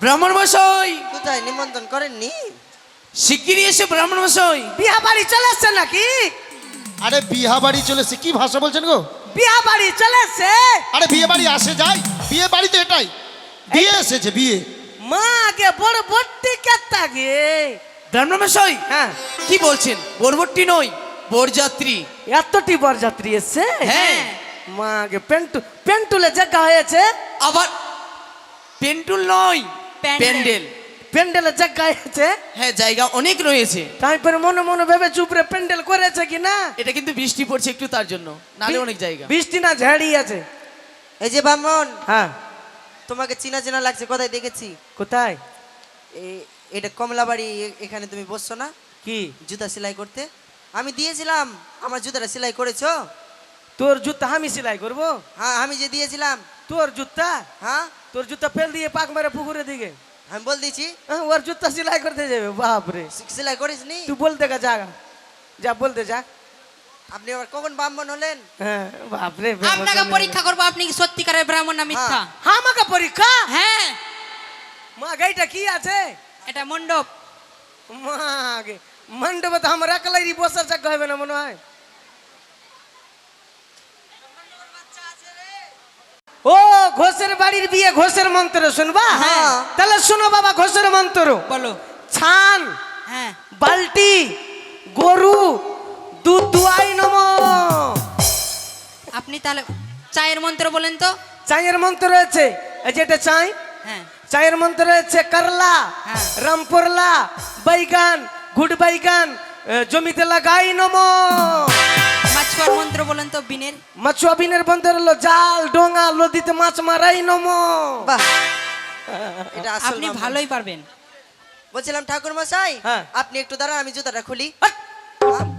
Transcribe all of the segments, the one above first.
ব্রাহ্মণ মশাই কোথায়? নিমন্ত্রণ করেননি? শিগগিরই এসে ব্রাহ্মণ মশাই বিয়া বাড়ি চলে এসছে নাকি? আরে বিহা বাড়ি চলেছে কি ভাষা বলছেন গো? বিয়া বাড়ি চলে এসছে আরে বিয়ে বাড়ি আসে যায় বিয়ে বাড়ি তো এটাই। বিয়ে এসেছে বিয়ে। মা আগে বড় বট্টি কেতা গে। ব্রাহ্মণ মশাই হ্যাঁ। কি বলছেন? বরবট্টি নই বরযাত্রী। এতটি বরযাত্রী এসছে? হ্যাঁ। মা আগে পেন্টু পেন্টুলে জায়গা হয়েছে। আবার পেন্টুল নয় প্যান্ডেল। প্যান্ডেল প্যান্ডেলে জায়গা হয়েছে হ্যাঁ জায়গা অনেক রয়েছে। তারপরে মনে মনে ভেবে চুপরে প্যান্ডেল করেছে কি না? এটা কিন্তু বৃষ্টি পড়ছে একটু তার জন্য নালে অনেক জায়গা। বৃষ্টি না ঝাড়ি আছে। এই যে ব্রাহ্মণ হ্যাঁ। তোমাকে চিনা চেনা লাগছে কোথায় দেখেছি? কোথায়? এ- এটা কমলাবাড়ি এখানে তুমি বসছো না? কি? জুতা সেলাই করতে। আমি দিয়েছিলাম আমার জুতাটা সেলাই করেছ? তোর জুতা আমি সেলাই করব? হ্যাঁ আমি যে দিয়েছিলাম তোর জুতা? হ্যাঁ? তোর জুতা ফেল দিয়ে পাক মেরে পুকুরে দিকে। আমি বল দিয়েছি। হ্যাঁ, ওর জুতা সেলাই করতে যাবে বাপরে। সেলাই করিস নি? তুই বলতে গা যা। যা বলতে যা। আপনি আবার কখন ব্রাহ্মণ হলেন? হ্যাঁ বাপরে আপনাকে পরীক্ষা করব আপনি কি সত্যিকারের ব্রাহ্মণ না মিথ্যা? হ্যাঁ। আমাকে পরীক্ষা? হ্যাঁ। মা গাইটা কি আছে? এটা মণ্ডপ। মা গে। মণ্ডপে তো আমার একলাই বসার চাকা হবে না মনে হয়? ও ঘোষের বাড়ির বিয়ে ঘোষের মন্ত্র শুনবা? হ্যাঁ। তাহলে শোনো বাবা ঘোষের মন্ত্র। বলো। ছান হ্যাঁ। বালতি গরু দুধ দুয়াই নম। আপনি তাহলে চায়ের মন্ত্র বলেন তো। চায়ের মন্ত্র রয়েছে। এই যেটা চাই। হ্যাঁ। চায়ের মন্ত্র রয়েছে করলা হ্যাঁ। রামপুরলা বাইগান গুড বাইগান জমিতে লাগাই নম। মাছুয়ার মন্ত্র বলেন তো বিনের। মাছুয়া বিনের মন্ত্র হলো জাল ডোঙা মাছ মারাই নম। বাহ। এটা আসল আপনি ভালোই পারবেন। বলছিলাম ঠাকুর মশাই হ্যাঁ। আপনি একটু দাঁড়ান আমি জুতাটা খুলি।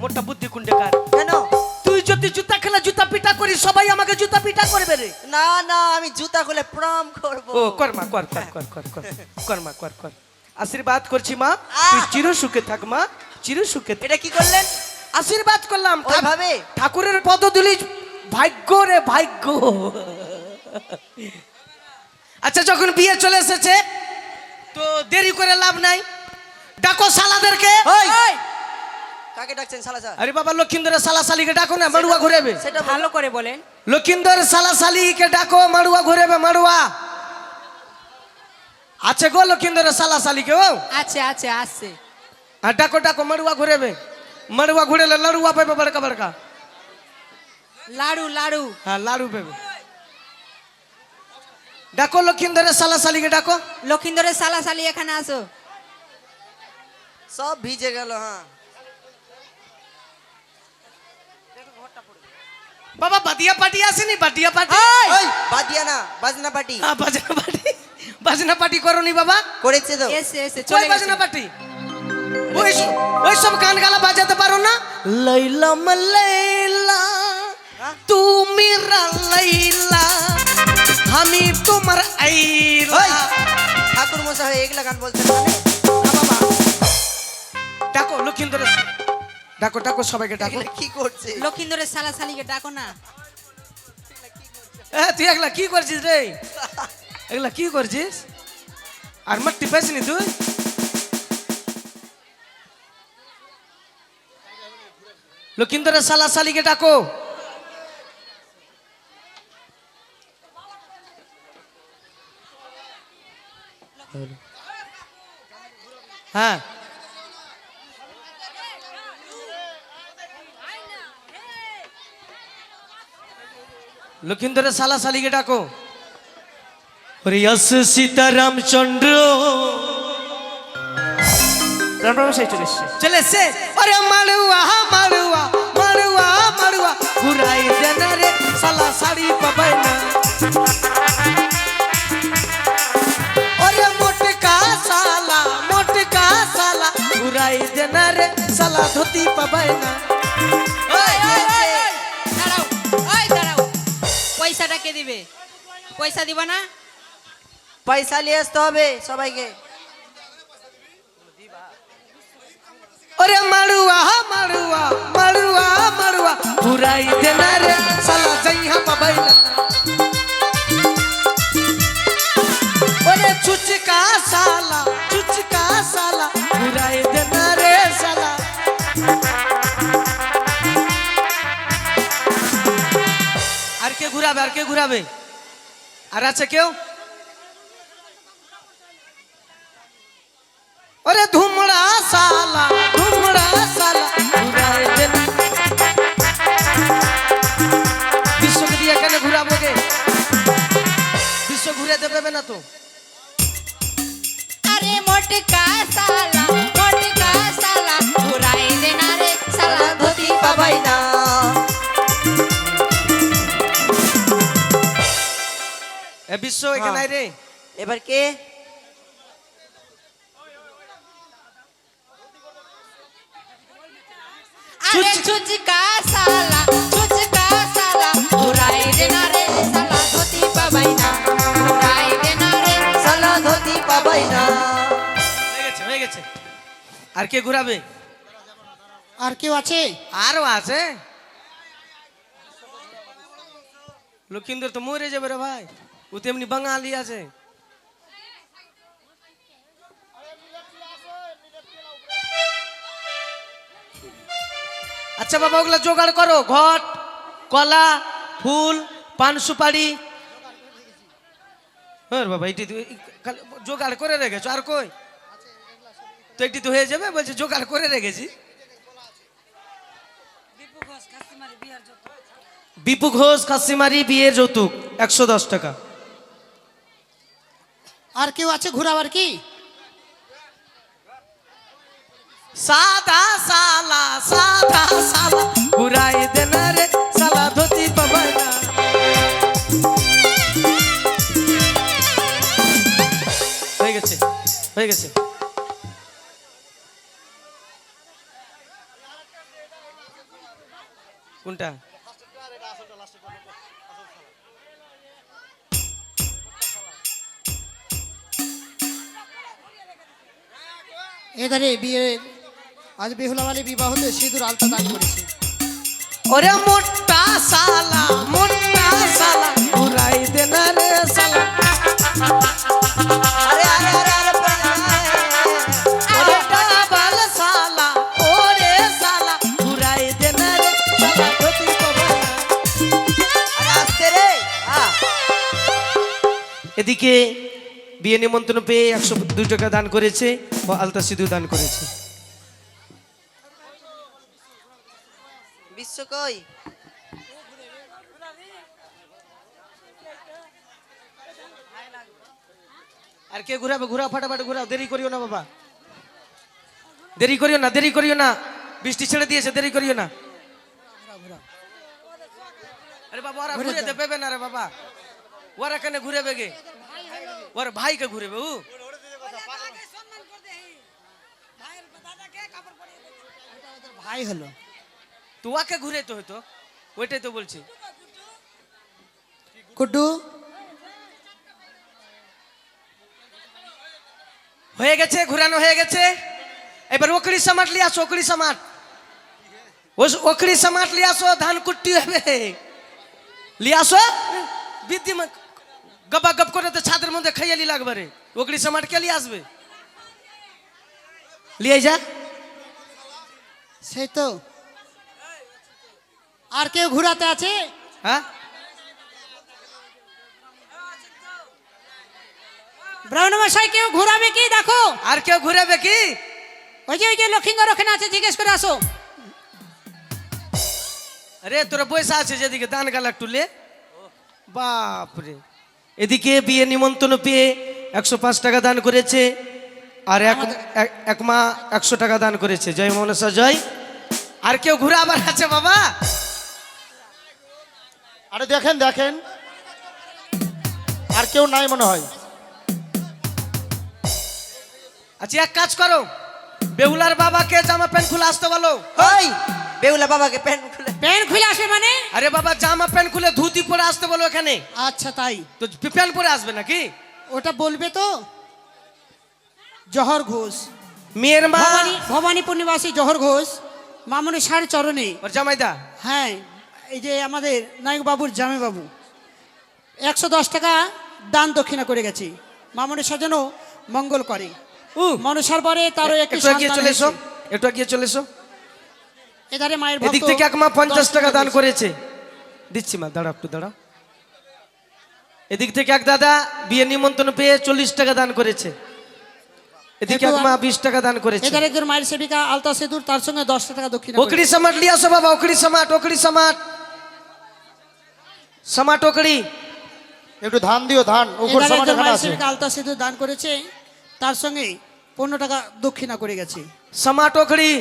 মোটা- বুদ্ধি কেন? তুই যদি জুতা খেলা জুতা পিটা করিস সবাই আমাকে জুতা পিটা করবে রে। না না আমি জুতা খুলে প্রণাম করব। ও কর্মা কর কর কর কর কর। কর্মা কর কর। আশীর্বাদ করছি মা। তুই চির সুখে থাক মা চির সুখে এটা কি করলেন? আশীর্বাদ করলাম। ওইভাবে? ঠাকুরের পদ দিলি ভাগ্য রে ভাগ্য। আচ্ছা যখন বিয়ে চলে এসেছে তো দেরি করে লাভ নাই। ডাকো সালাদেরকে ওই! কাকে ডাকছেন সালা স্যার? আরে বাবা লক্ষিন্দরের সালা সালিকে ডাকো না মাড়ুয়া ঘুরেবে। সেটা ভালো করে বলেন। সালা সালিকে ডাকো মাড়ুয়া ঘুরেবে মাড়ুয়া। আছে গো লক্ষিন্দরের সালা সালিকে ও। আছে আছে আছে। আর ডাকো ডাকো মাড়ুয়া ঘুরেবে। মাড়ুয়া ঘুরেলে লড়ুয়া পাবে বড়কা বড়কা লাড়ু লাড়ু হ্যাঁ লাড়ু পাবে ডাকো লক্ষিন্দরের সালা সালিকে ডাকো লক্ষিন্দরের সালা সালি এখানে আসো সব ভিজে গেল হ্যাঁ বাবা বাদিয়া পার্টি আসেনি বাদিয়া পার্টি ওই বাদিয়া না বাজনা পার্টি হ্যাঁ বাজনা পার্টি বাজনা পার্টি করনি বাবা করেছে তো এসে এসে চলে বাজনা পার্টি ওই ওই সব গান গালা বাজাতে না লাইলা মালাইলা? তুমি লাইলা আমি তোমার আইলা ওই ঠাকুর মশাই এগুলা গান বলছেন মানে না বাবা ডাকো লক্ষিন্দর ডাকো ডাকো সবাইকে ডাকো কি করছে লক্ষিন্দরের সালা সালিকে ডাকো না এ, তুই একলা কি করছিস রে এগুলা কি করছিস আর মাটি পেসনি তুই লক্ষিন্দরের সালা সালিকে ডাকো। হ্যাঁ। লক্ষিন্দরের সালা সালিকে ডাকো। ওরে यस সীতারামচন্দ্র রামরামশাই চলে এসছে। চলে এসছে। মাড়ুয়া মাড়ুয়া মাড়ুয়া মাড়ুয়া ঘুরাই দেনা রে সালা শাড়ি পাবাই না। ওরে মোটকা সালা মোটকা সালা ঘুরাই দেনা রে সালা ধুতি পাবাই না। পয়সাটা কে দিবে? পয়সা দিবা না? পয়সা নিয়ে আসতে হবে সবাইকে। अरे मड़ुआ हा मड़ुआ मड़ुआ मड़ुआ बुराई देना रे, साला जई हा बबैला अरे चुचका साला चुचका साला, बुराई देना रे, साला। आर के घुराबे आर के घुराबे आर अच्छा क्यों? अरे धूम ঘুরে দেবে না তো। আরে মোটকা সালা মোটকা সালা ঘুরাই দে না রে সালা গতি পাবাই না। এ বিশ্ব এখানে হ্যাঁ। আয় রে। এবার কে? চুচি চুচি সালা আর কে ঘুরাবে? আর কেউ আছে? আরও আছে? লক্ষিন্দর তো মরে যাবে রে ভাই। ও তেমনি বাঙালি আছে। আচ্ছা বাবা ওগুলা জোগাড় করো। ঘট কলা ফুল পান সুপারি। হ্যাঁ বাবা এটি তো জোগাড় করে রেখেছো। আর কই? তো এটি তো হয়ে যাবে বলছে জোগাড় করে রেখেছি। বিপু ঘোষ খাসিমারি বিয়ের যৌতুক। একশো দশ টাকা। আর কেউ আছে ঘুরাবার কি? সাদা সালা সাদা সালা ঘুরাই দেনা রে সালা ধুতি পাবাই না হয়ে গেছে হয়ে গেছে। কোনটা? এধারে বিয়ে আজ বেহুলাওয়ালি বিবাহতে সিঁদুর আলতা দান করেছে। ওরে মোটা সালা মোটা সালা ঘুরাই দেনা রে সালা। আরে আরে আরে। এদিকে বিয়ে নিমন্ত্রণ পেয়ে একশো দুই টাকা দান করেছে ও আলতা সিধু দান করেছে। আর কে ঘুরাবে? ঘুরাও ফাটাফাটি ঘুরাও দেরি করিও না বাবা। দেরি করিও না দেরি করিও না। বৃষ্টি ছেড়ে দিয়েছে দেরি করিও না। আরে বাবা ওরা ঘুরে দেবে না রে বাবা। ওরা কেন ঘুরে বেগে। ওর ভাইকে ঘুরে বে উ। ভাই হলো। তো ওকে ঘুরে তো হতো ওইটাই তো বলছি। কুড্ডু হয়ে গেছে ঘুরানো হয়ে গেছে। এবার ওকড়ি সামাট লিয়ে আসো ওকড়ি সামাট। ওকড়ি সামাট লিয়ে আসো ধান কুট্টি হবে। লিয়ে আসো। বিদ্যি গবা গপ করে তো ছাদের মধ্যে খাইয়ালি লাগবে রে। ওকড়ি সামাট কে লিয়ে আসবে? লিয়ে যা সেই তো। আর কেউ ঘুরাতে আছে? হ্যাঁ? ব্রাহ্মণমশাই কেউ ঘোরাবে কি? দেখো। আর কেউ ঘুরাবে কি? ওই যে ওই যে লক্ষিন্দর ওখানে আছে জিজ্ঞেস করে আসো। আরে তোরা পয়সা আছে যেদিকে দান গালা বাপরে। এদিকে বিয়ে নিমন্ত্রণ পেয়ে একশো পাঁচ টাকা দান করেছে আর এক এক- মা একশো টাকা দান করেছে। জয় মনসা জয়। আর কেউ ঘুরে আবার আছে বাবা? আরে দেখেন দেখেন। আর কেউ নাই মনে হয়। আচ্ছা এক কাজ করো। বেহুলার বাবাকে জামা প্যান্ট খুলে আসতে বলো। ওই বেউলা বাবাকে প্যান্ট খুলে। প্যান্ট খুলে আসবে মানে? আরে বাবা জামা প্যান্ট খুলে ধুতি পরে আসতে বলো এখানে। আচ্ছা তাই। তো প্যান্ট পরে আসবে নাকি? ওটা বলবে তো? জহর ঘোষ। মেয়ের মা ভবানী ভবানীপুর নিবাসী জহর ঘোষ মামনি সার চরণে। ওর জামাইদা? হ্যাঁ এই যে আমাদের নায়ক বাবুর জামে বাবু। একশো দশ টাকা দান দক্ষিণা করে গেছি। মামনি স্বজনও মঙ্গল করে। উ। মনসার পরে তারও একটি চলে এসো। একটু এগিয়ে চলে এসো। এধারে মায়ের এদিক থেকে এক মা পঞ্চাশ দশ টাকা দান করেছে। দিচ্ছি মা দাঁড়া একটু দাঁড়া এদিক থেকে এক দাদা বিয়ে নিমন্ত্রণ পেয়ে চল্লিশ টাকা দান করেছে। এদিকে এক মা বিশ টাকা দান করেছে। এধারে একজন মায়ের সেবিকা আলতা সেতুর তার সঙ্গে দশটা টাকা দক্ষিণা ওকড়ি সমাট লিয়ে আসো বাবা ওকড়ি সমাট ওকড়ি সমাট। সমাট ওকড়ি। একটু ধান দিও ধান উপর একজন এখানে আছে। সেবিকা আলতা সেতু দান করেছে তার সঙ্গে পনেরো টাকা দক্ষিণা করে গেছে। সমাট ওকড়ি।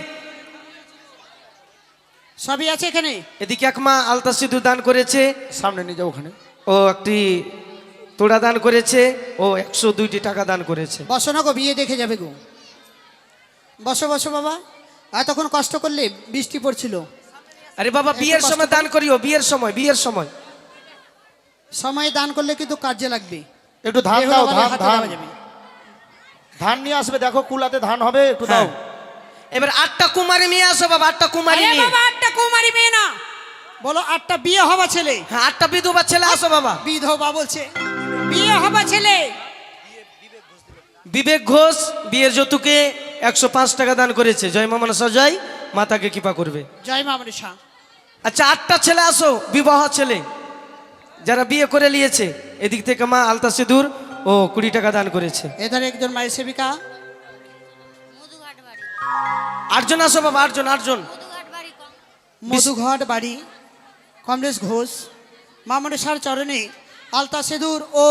সবই আছে এখানে? এদিকে এক মা আলতা সিঁদুর দান করেছে। সামনে নিয়ে যাও ওখানে। ও একটি তোড়া দান করেছে। ও একশো দুইটি টাকা দান করেছে। বসো না গো বিয়ে দেখে যাবে গো। বসো বসো বাবা। এতক্ষণ কষ্ট করলে বৃষ্টি পড়ছিল। আরে বাবা বিয়ের সময় দান করিও বিয়ের সময় বিয়ের সময়। সময় দান করলে কিন্তু কাজে লাগবে। একটু ধান দাও ধান ধান। যাবে। ধান নিয়ে আসবে দেখো কুলাতে ধান হবে একটু দাও। হ্যাঁ। এবার আটটা কুমারী মেয়ে আসো বাবা আটটা কুমারী মেয়ে। বাবা একটা কুমারী মেয়ে না। বলো আটটা বিয়ে হবা ছেলে। হ্যাঁ আটটা বিধবা ছেলে আসো বাবা। বিধবা বলছে বিয়ে হবা ছেলে। বিবেক ঘোষ বিয়ের যৌতুকে একশো পাঁচ টাকা দান করেছে। জয় মামনা সজয় মাতাকে কৃপা করবে। জয় মা মনীষা আচ্ছা আটটা ছেলে আসো বিবাহ ছেলে। যারা বিয়ে করে নিয়েছে এদিক থেকে মা আলতা সিঁদুর ও কুড়ি টাকা দান করেছে। এধারে একজন মায়ের সেবিকা। আটজন আসো বাবা আটজন আটজন। মধুঘট বাড়ি কমলেশ ঘোষ মা মনীষার চরণে আলতা সেদুর ও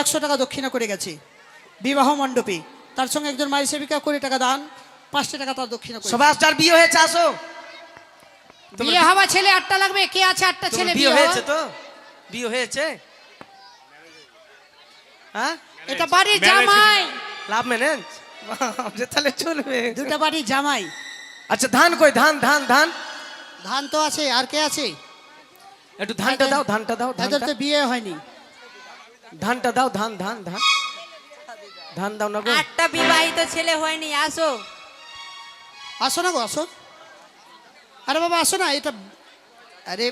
একশো টাকা দক্ষিণা করে গেছে। বিবাহ মণ্ডপে তার সঙ্গে একজন মায়ের সেবিকা কুড়ি টাকা দান পাঁচটা টাকা তার দক্ষিণা করে। সবাই যার বিয়ে হয়েছে আসো। বিয়ে হবা ছেলে আটটা লাগবে কে আছে আটটা ছেলে বিয়ে হয়েছে তো? বিয়ে হয়েছে? হ্যাঁ? এটা বাড়ির জামাই। লাভ ম্যানেজ তাহলে চলবে। দুটা বাড়ি জামাই। আচ্ছা ধান কই? ধান ধান ধান? ধান তো আছে আর কে আছে? একটু ধানটা দাও ধানটা দাও তো বিয়ে হয়নি। ধানটা দাও ধান ধান ধান। ধান দাও না গো। আটটা বিবাহিত ছেলে হয়নি আসো। আসো না গো আসো। আরে বাবা আসো না এটা আরে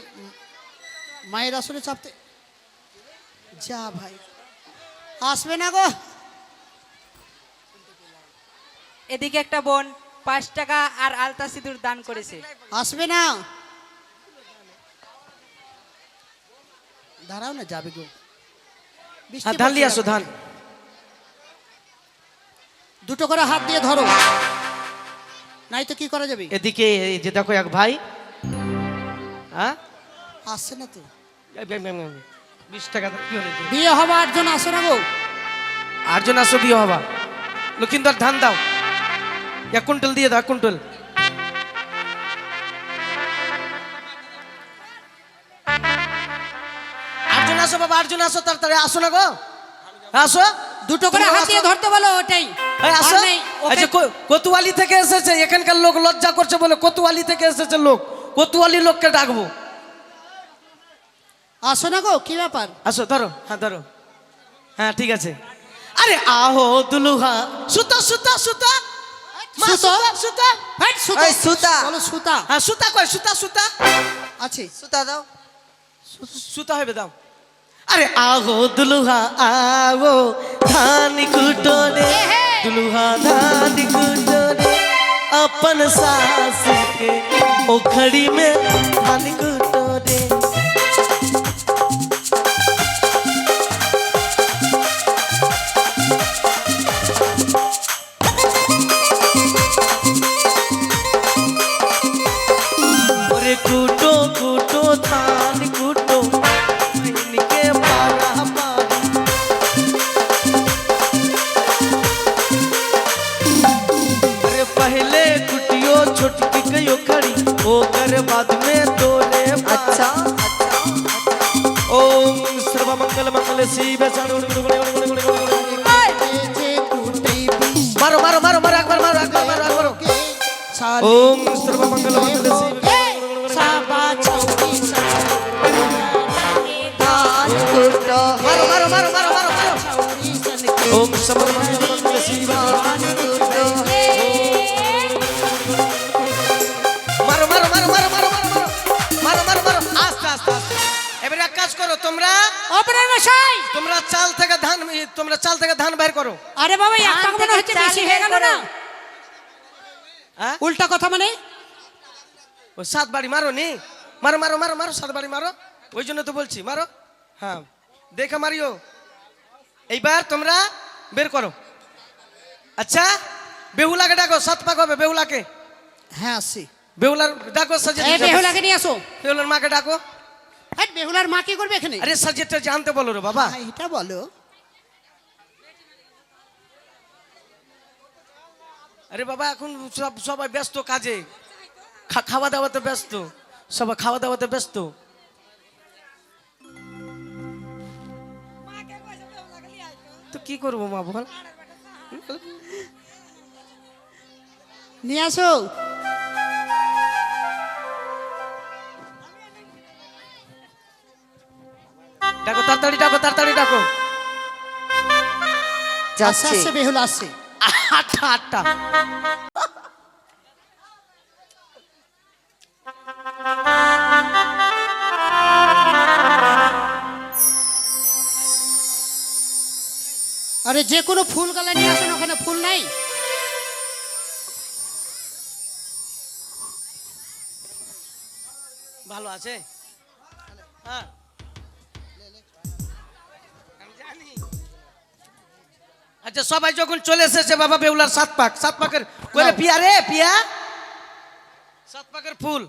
মায়ের আসলে চাপতে যা ভাই। আসবে না গো। এদিকে একটা বোন পাঁচ টাকা আর আলতা সিঁদুর দান করেছে। আসবে না। দাঁড়াও না যাবে গো। হ্যাঁ ধান নিয়ে আসো ধান। দুটো করে হাত দিয়ে ধরো। নাই তো কি করা যাবে? এদিকে যে দেখো এক ভাই। হ্যাঁ? আসছে না তো। বিশ টাকা কি? বিয়ে হবা আটজন আসো না গো। আটজন আসো বিয়ে হবা। লক্ষিন্দর ধান দাও। এক কুইন্টাল দিয়ে দাও এক কুইন্টাল আটজন আসো বাবা আটজন আসো তাড়াতাড়ি আসো না গো। আসো দুটো করে হাত দিয়ে ধরতে বলো ওটাই। আসো। আচ্ছা কোতোয়ালি থেকে এসেছে এখানকার লোক লজ্জা করছে বলে কোতোয়ালি থেকে এসেছে লোক। কোতোয়ালি লোককে ডাকবো। আসো না গো কি ব্যাপার? আসো ধরো হ্যাঁ ধরো। হ্যাঁ ঠিক আছে। আরে আহো দুলুহা। সুতা সুতা সুতা। সুতো? সুতা সুতা হ্যাট, সুতা এই, সুতা। বলো সুতা হ্যাঁ সুতা কয় সুতা সুতা আছে সুতা দাও সুতা হবে দাও আরে আহো দুলুহা আহো ধান কুটোরে दुल्हा धान कुटोरे अपन सास के ओखड़ी में धान कुटोरे তোমরা চাল থেকে ধান বের করো। আরে বাবা ধান একটা মনে হচ্ছে বেশি হয়ে গেল না। হ্যাঁ? উল্টা কথা মানে? ও সাত বাড়ি মারো নি? মারো মারো মারো মারো সাত বাড়ি মারো। ওই জন্য তো বলছি মারো। হ্যাঁ দেখে মারিও। এইবার তোমরা বের করো। আচ্ছা বেহুলাকে ডাকো সাত পাক হবে বেহুলাকে। হ্যাঁ আসি বেহুলার ডাকো সাজে এই বেহুলাকে নিয়ে আসো। বেহুলার মাকে ডাকো। হ্যাঁ বেহুলার মা কি করবে এখানে? আরে সাজেটা জানতে বলো রে বাবা। হ্যাঁ, এটা বলো। আরে বাবা এখন সব সবাই ব্যস্ত কাজে। খাওয়া দাওয়াতে ব্যস্ত। সবাই খাওয়া দাওয়াতে ব্যস্ত। তো কি করব মা বল? নিয়ে আসো। ডাকো তাড়াতাড়ি ডাকো তাড়াতাড়ি ডাকো। যাচ্ছে বেহুলা আসছে। আটটা আটটা আরে যে কোনো ফুল গালা নিয়ে আসেন, ওখানে ফুল নাই? ভালো আছে? হ্যাঁ। আচ্ছা সবাই যখন চলে এসেছে বাবা বেউলার সাত পাক। সাত পাকের করে পিয়া রে পিয়া। সাত পাকের ফুল।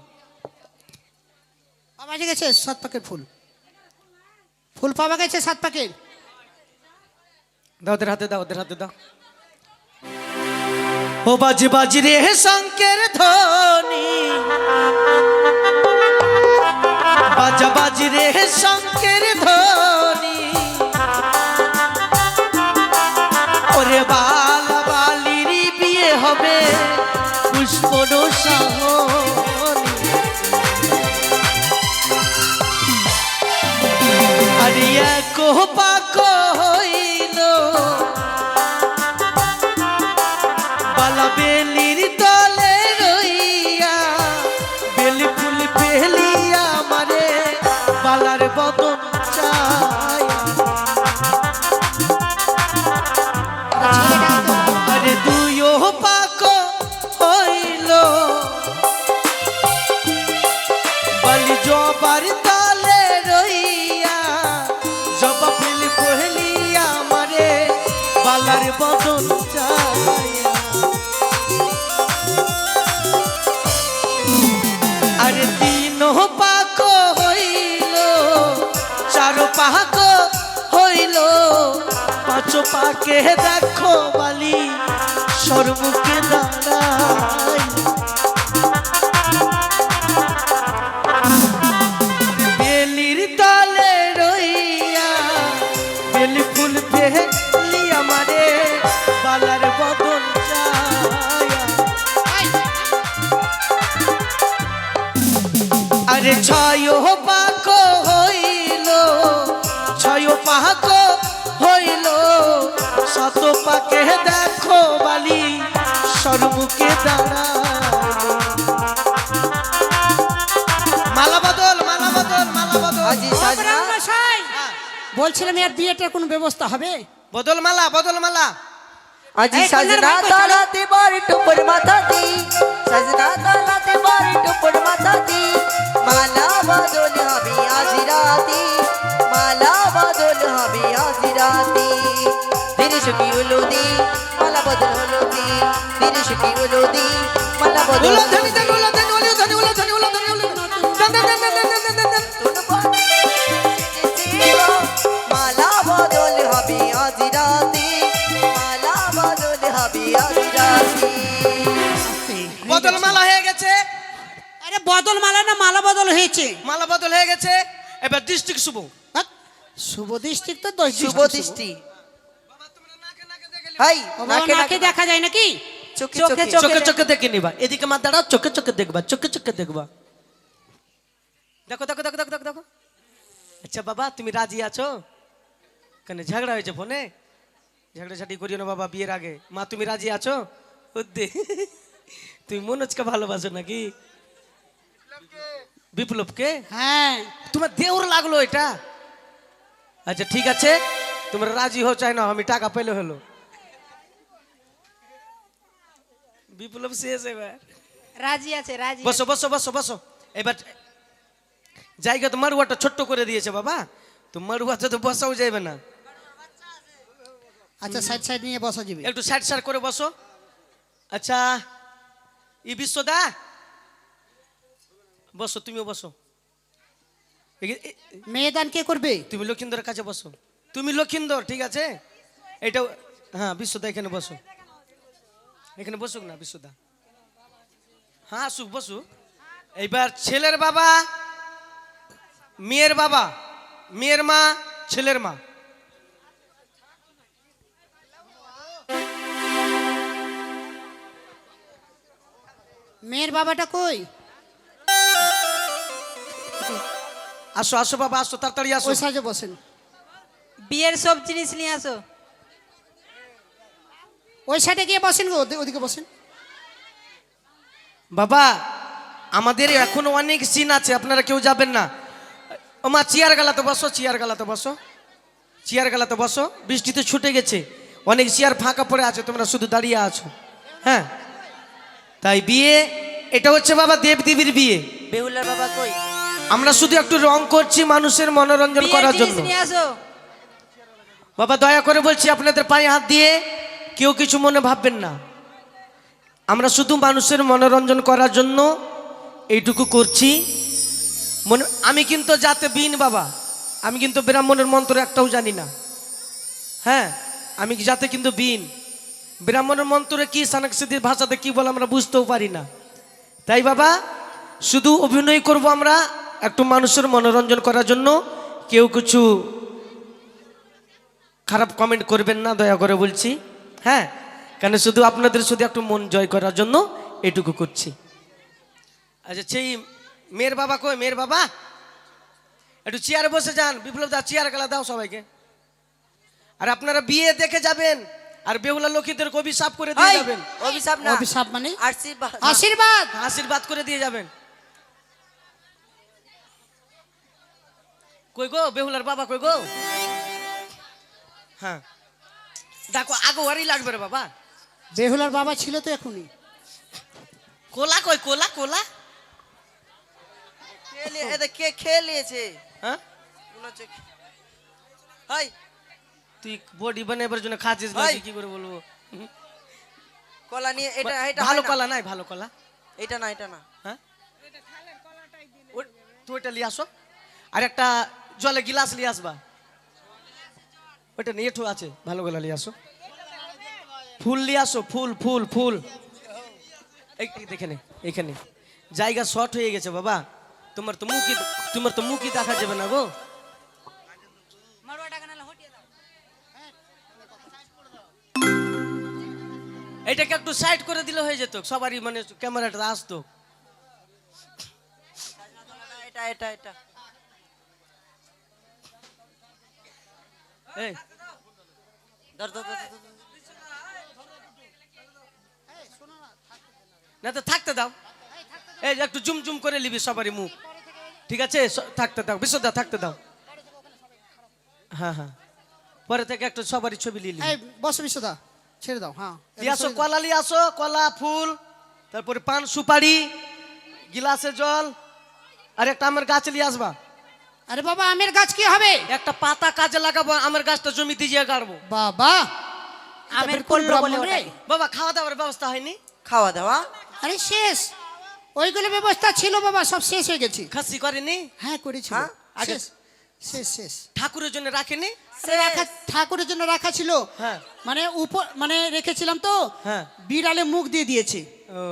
পাওয়া গেছে সাত পাকের ফুল। ফুল পাওয়া গেছে সাত পাকের? দাও ওদের হাতে দাও ওদের হাতে দাও। ও বাজি বাজি রে শঙ্কের ধ্বনি। বাজা বাজি রে হে শঙ্কের ধ্বনি। ওরে বালা বালির বিয়ে হবে। পুষ্প সাহনি আরিয়া জবার তালে রইয়া জবা ফুল পহলিয়া মারে বালার বদন চাইয়া। আরে তিন পাক দেখো বালি, সর্বকে দাঁড়াই দাঁড়ায় মালা বদল মালা বদল মালা মশাই। বলছিলাম এর বিয়েটার কোনো ব্যবস্থা হবে? বদল মালা বদল মালা। আজি সাজনা তালাতে বাড়ি টুপুর মাথা দি সাজনা তালাতে বাড়ি টুপুর মাথা দি মালা বদল হবে আজি রাতে। মালা বদল হবে আজি রাতে। দিনে সুখী হলো দি মালা বদল হলো দি দিনে সুখী হলো দি মালা বদল উলো ধনি ধনি উলো ধনি উলো ধনি উলো ধনি উলো ধনি উলো দেন দেন দেন দেন দেন দেন দেন মালা বদল হবে আজ রাতে মালা বদল হবে আজ রাতে বদল মালা হয়ে গেছে আরে বদল মালা না মালা বদল হয়েছে মালা বদল হয়ে গেছে এবার ডিস্ট্রিক্ট শুভ শুভ দৃষ্টির তো শুভ দৃষ্টি হাই নাকে দেখা যায় নাকি? চোখে চোখে চোখে। দেখে। নিবা। এদিকে মা দাঁড়াও চোখে চোখে দেখবা চোখে চোখে দেখবা। দেখো দেখো দেখো দেখো দেখো দেখো। আচ্ছা বাবা তুমি রাজি আছো? কেন ঝগড়া হয়েছে ফোনে? ঝগড়াঝাটি করিও না বাবা বিয়ের আগে। মা তুমি রাজি আছো? ও দে তুমি মনোজকে ভালোবাসো নাকি? বিপ্লবকে? হ্যাঁ। তোমার দেওর লাগল এটা। আচ্ছা ঠিক আছে। তোমরা রাজি হো চাই না আমি টাকা পেলে হলো। বিপ্লব শেষ এবার। রাজি আছে রাজি বসো বসো বসো বসো। এবার জায়গা তো মারুয়াটা ছোট্ট করে দিয়েছে বাবা। তো বাচ্চা তো বসাও যাবে না। আচ্ছা সাইড সাইড নিয়ে বসা যাবে একটু সাইড সাইড করে বসো। আচ্ছা ই বিশ্বদা বসো তুমিও বসো। এ- এ- মেয়ে দান কে করবে? তুমি লক্ষিন্দরের কাছে বসো। তুমি লক্ষিন্দর ঠিক আছে? এটা হ্যাঁ বিশ্বদা এখানে বসো। এখানে বসুক না বিশুদা হ্যাঁ আসুক বসুক। এইবার ছেলের বাবা মেয়ের বাবা মেয়ের মা ছেলের মা। মেয়ের বাবাটা কই? আসো আসো বাবা আসো তাড়াতাড়ি আসো। সাইডে বসেন। বিয়ের সব জিনিস নিয়ে আসো। ওই সাইডে গিয়ে বসেন গো ওদি- ওদিকে বসেন। বাবা আমাদের এখনও অনেক সিন আছে আপনারা কেউ যাবেন না। ওমা চেয়ার গালাতে বসো চেয়ার গালাতে বসো। চেয়ার গালাতে বসো বৃষ্টিতে ছুটে গেছে। অনেক চেয়ার ফাঁকা পড়ে আছে তোমরা শুধু দাঁড়িয়ে আছো। হ্যাঁ? তাই বিয়ে এটা হচ্ছে বাবা দেবদেবীর বিয়ে। বেহুলার বাবা কই? আমরা শুধু একটু রং করছি মানুষের মনোরঞ্জন করার জন্য। নিয়ে আসো? বাবা দয়া করে বলছি আপনাদের পায়ে হাত দিয়ে কেউ কিছু মনে ভাববেন না। আমরা শুধু মানুষের মনোরঞ্জন করার জন্য এইটুকু করছি। মনে, আমি কিন্তু যাতে বিন বাবা। আমি কিন্তু ব্রাহ্মণের মন্ত্র একটাও জানি না। হ্যাঁ আমি যাতে কিন্তু বিন। ব্রাহ্মণের মন্ত্রে কি সানাকসিদির ভাষাতে কি বলে আমরা বুঝতেও পারি না। তাই বাবা, শুধু অভিনয় করব আমরা একটু মানুষের মনোরঞ্জন করার জন্য। কেউ কিছু খারাপ কমেন্ট করবেন না, দয়া করে বলছি। হ্যাঁ? কেন শুধু আপনাদের শুধু একটু মন জয় করার জন্য এটুকু করছি। আচ্ছা সেই মেয়ের বাবা কই? মেয়ের বাবা? একটু চেয়ারে বসে যান। বিপ্লব দা চেয়ার গেলা দাও সবাইকে। আর আপনারা বিয়ে দেখে যাবেন আর বেহুলা লক্ষ্মীদের কবি সাফ করে দিয়ে যাবেন। অভিশাপ না। অভিশাপ মানে? আশীর্বাদ। আশীর্বাদ? আশীর্বাদ করে দিয়ে যাবেন। কই গো? বেহুলার বাবা কই গো? হ্যাঁ। দেখো আগো ওয়ারই লাগবে রে বাবা। বেহুলার বাবা ছিল তো এখনই। কোলা কই কোলা কোলা? খেয়ে নিয়ে- এদের কে খেয়ে নিয়েছে হ্যাঁ হাই। তুই বডি বানাবার জন্য খাচ্ছিস না ভাই। কি করে বলব? কলা নিয়ে এটা এটা ভালো কলা নাই ভালো কলা? এটা না এটা না। হ্যাঁ? ও- তুই ওইটা নিয়ে আসো। আর একটা জলে গিলাস নিয়ে আসবা। ওইটা নিয়ে আছে, ভালো গলা নিয়ে আসো। ফুল নিয়ে আসো, ফুল ফুল ফুল। এই এই দেখে নে এখানে জায়গা শর্ট হয়ে গেছে বাবা। তোমার তো মুখই, তোমার তো মুখই দেখা যাবে না গো। এটাকে একটু সাইড করে দিলে হয়ে যেত। সবারই মানে ক্যামেরাটা আসতো। এটা এটা এটা। এই। ধর। না তো থাকতে দাও। এই যে একটু জুম জুম করে নিবি সবারই মুখ। ঠিক আছে? থাকতে দাও। বিশ্বদা থাকতে দাও। হ্যাঁ হ্যাঁ। পরে থেকে একটু সবারই ছবি এই বসো বিশ্বদা ছেড়ে দাও হ্যাঁ। নিয়ে আসো কলা নিয়ে আসো কলা ফুল তারপরে পান সুপারি গিলাসে জল আর একটা আমার গাছ নিয়ে আসবা। আরে বাবা আমের গাছ কি হবে? একটা পাতা কাজে লাগাবো আমের গাছটা জমিতে গিয়ে গাড়বো। বাবা আমের বলে রে। বাবা খাওয়া দাওয়ার ব্যবস্থা হয়নি? খাওয়া দাওয়া? আরে শেষ। ওইগুলো ব্যবস্থা ছিল বাবা সব শেষ হয়ে গেছে। খাসি করেনি? হ্যাঁ করেছিল। হ্যাঁ? আগে শেষ। শেষ ঠাকুরের জন্য রাখেনি? আরে রাখা ঠাকুরের জন্য রাখা ছিল। হ্যাঁ। মানে উপর মানে রেখেছিলাম তো। হ্যাঁ। বিড়ালে মুখ দিয়ে দিয়েছে। ও।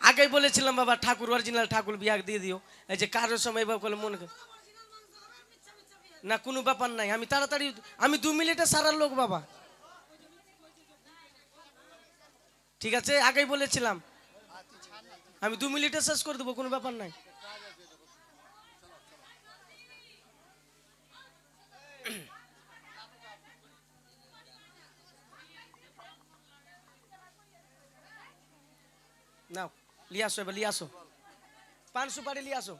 আগে বলেছিলাম বাবা ঠাকুর অরিজিনাল ঠাকুর বিয়া দিয়ে দিও। এই যে কারোর সময় বাবা বলে মনে না, কোনো ব্যাপার নাই। আমি তাড়াতাড়ি, আমি দু মিনিটে সারার লোক, বাবা। ঠিক আছে? আগেই বলেছিলাম। আমি দু মিনিটে শেষ করে দেবো, কোনো ব্যাপার নাই। নাও লিয়ে আসো, এবার লিয়ে আসো। পান সুপারি লিয়ে আসো।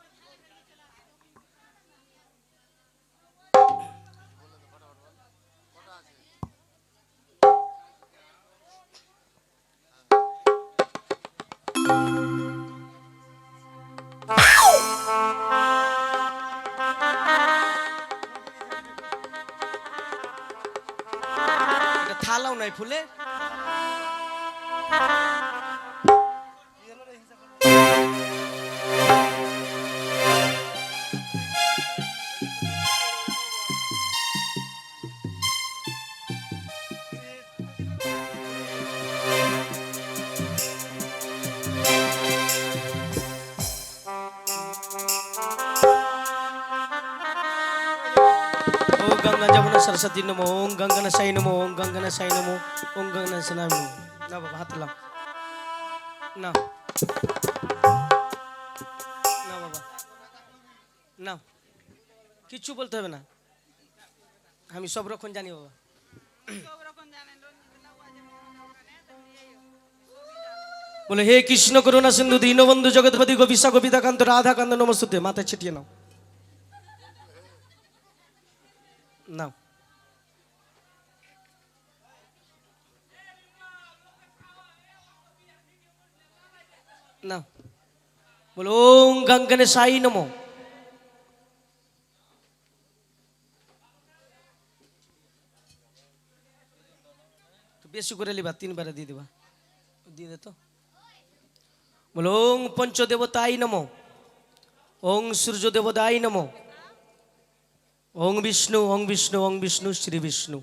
থালাও নাই ফুলে? ওং গঙ্গনা সাই নমো ওং গঙ্গনা সাই নমো ওং গঙ্গনা সাই নমো না বাবা না কিচ্ছু বলতে হবে না আমি সব রকম জানি বাবা বলে হে কৃষ্ণ করুণা সিন্ধু দীনবন্ধু জগৎপতি গোপিসা গোপিতাকান্ত রাধাকান্ত নমস্তুতে মাথায় ছিটিয়ে নাও নাও নাও বলো ওং গঙ্গনে সাই নমো বেশি করে লিবা তিনবারে দিয়ে দিবা দিয়ে দে তো বলো ওং পঞ্চদেবতাই নমো ওং সূর্য দেবতাই নমো ওং বিষ্ণু ওং বিষ্ণু ওং বিষ্ণু শ্রী বিষ্ণু